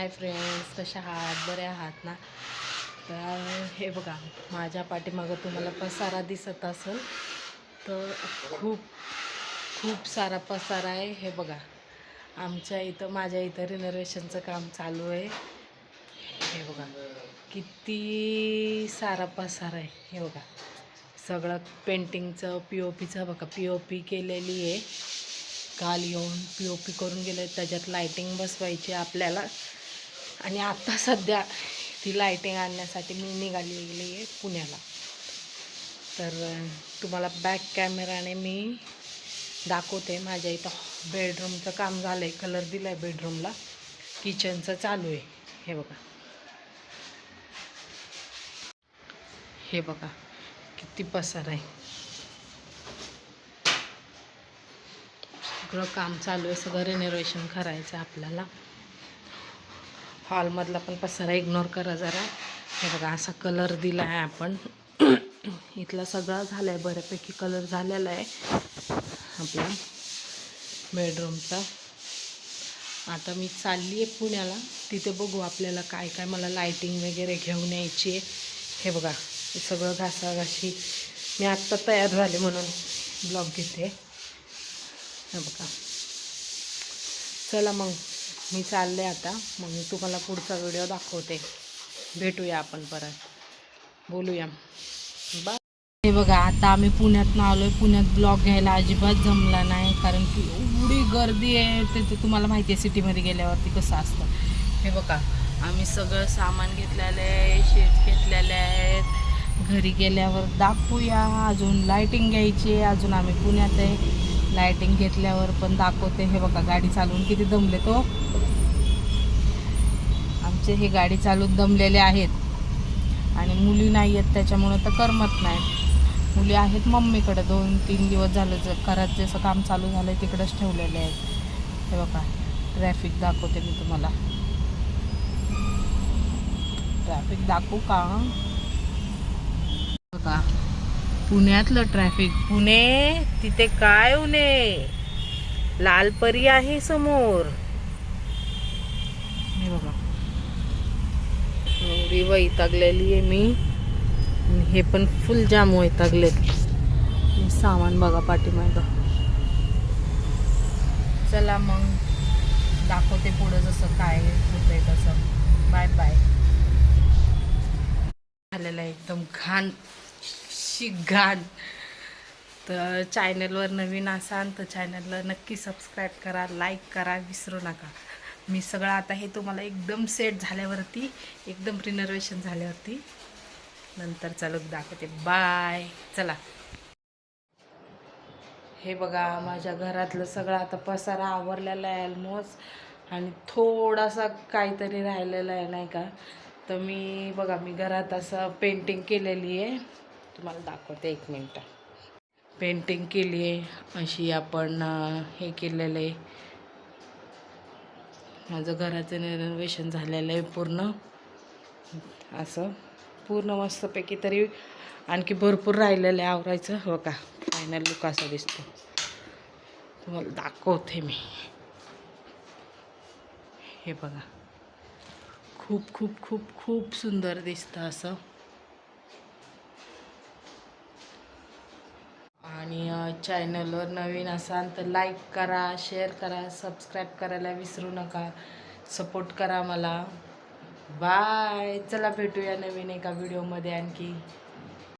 Hi friends कशा आहात? बरे आहात ना? तर हे बघा माझ्या पाठीमागं तुम्हाला पसारा दिसत असेल तर खूप खूप सारा पसारा आहे. हे बघा आमच्या इथं माझ्या इथं रिनोव्हेशनचं काम चालू आहे. हे बघा किती सारा पसारा आहे. हे बघा सगळं पेंटिंगचं पी ओ पीचं बघा पी ओ पी केलेली आहे. काल येऊन पी ओ पी करून गेले त्याच्यात लायटिंग बसवायची आपल्याला. आणि आत्ता सध्या ती लायटिंग आणण्यासाठी मी निघाली गेली आहे पुण्याला. तर तुम्हाला बॅक कॅमेराने मी दाखवते. माझ्या इथं बेडरूमचं काम झालं आहे कलर दिला आहे बेडरूमला किचनचं चालू आहे. हे बघा. हे बघा. किती पसार आहे. सगळं काम चालू आहे. सगळं रेनोव्हेशन करायचं आहे आपल्याला. हॉलमधला पण पसारा इग्नोर करा जरा. हे बघा असा कलर दिला आहे आपण. इथला सगळा झाला आहे बऱ्यापैकी कलर झालेला आहे आपला बेडरूमचा. आता मी चालली आहे पुण्याला. तिथे बघू आपल्याला काय काय मला लायटिंग वगैरे घेऊन यायची आहे हे बघा हे सगळं घासाघाशी. मी आत्ता तयार झाले म्हणून ब्लॉग घेते. हे बघा. चला मग. मी चालले आता. मग मी तुम्हाला पुढचा व्हिडिओ दाखवते. भेटूया आपण परत. बोलूया. बा हे बघा आता आम्ही पुण्यात आलो आहे पुण्यात ब्लॉग घ्यायला अजिबात जमला नाही. कारण की एवढी गर्दी आहे ते तुम्हाला माहिती आहे सिटीमध्ये गेल्यावरती कसं असतं. हे बघा आम्ही सगळं सामान घेतलेलं आहे शेट घेतलेले आहेत. घरी गेल्यावर दाखवूया. अजून लायटिंग घ्यायची आहे. अजून आम्ही पुण्यात आहे. लायटिंग घेतल्यावर पण दाखवते. हे बघा गाडी चालवून किती दमले तो. आमचे हे गाडी चालवून दमलेले आहेत. आणि मुली नाही आहेत त्याच्यामुळं तर करमत नाही. मुली आहेत मम्मीकडे. दोन तीन दिवस झालं ज घरात जसं काम चालू झालं आहे तिकडंच ठेवलेले आहेत. हे बघा ट्रॅफिक दाखवते मी तुम्हाला. ट्रॅफिक दाखवू का? बघा. पुण्यातलं ट्रॅफिक पुणे तिथे काय उणे लालपरी आहे समोर. हे बघा. एवढी वैतागलेली आहे मी. हे पण फुल जाम वैतागलेत. सामान बघा पाठीमागं. चला मग. दाखवते पुढं जसं काय होतंय तसं. बाय बाय झालेलं आहे एकदम घाण. शी घाण तर चॅनलवर नवीन असाल तर चॅनलला नक्की सबस्क्राईब करा लाईक करा विसरू नका. मी सगळं आता हे तुम्हाला एकदम सेट झाल्यावरती एकदम रिनर्वेशन झाल्यावरती नंतर चालू दाखवते. बाय चला. हे बघा माझ्या घरातलं सगळं आता पसारा आवरलेला आहे ऑलमोस्ट आणि थोडासा काहीतरी राहिलेला आहे नाही का? तर मी बघा मी घरात असं पेंटिंग केलेली आहे. तुम्हाला दाखवते एक मिनटं. पेंटिंग केली आहे अशी आपण हे केलेलं. आहे माझं घराचं रिनोव्हेशन झालेलं आहे पूर्ण. असं. पूर्ण मस्तपैकी तरी आणखी भरपूर राहिलेलं आहे आवरायचं. हो का? फायनल लुक असा दिसतो. तुम्हाला दाखवते मी. हे बघा. खूप खूप खूप खूप सुंदर दिसतं असं. आणि चॅनलवर नवीन असाल तर लाईक करा शेअर करा सबस्क्राईब करायला विसरू नका. सपोर्ट करा मला. बाय चला भेटूया नवीन एका व्हिडिओमध्ये आणखी.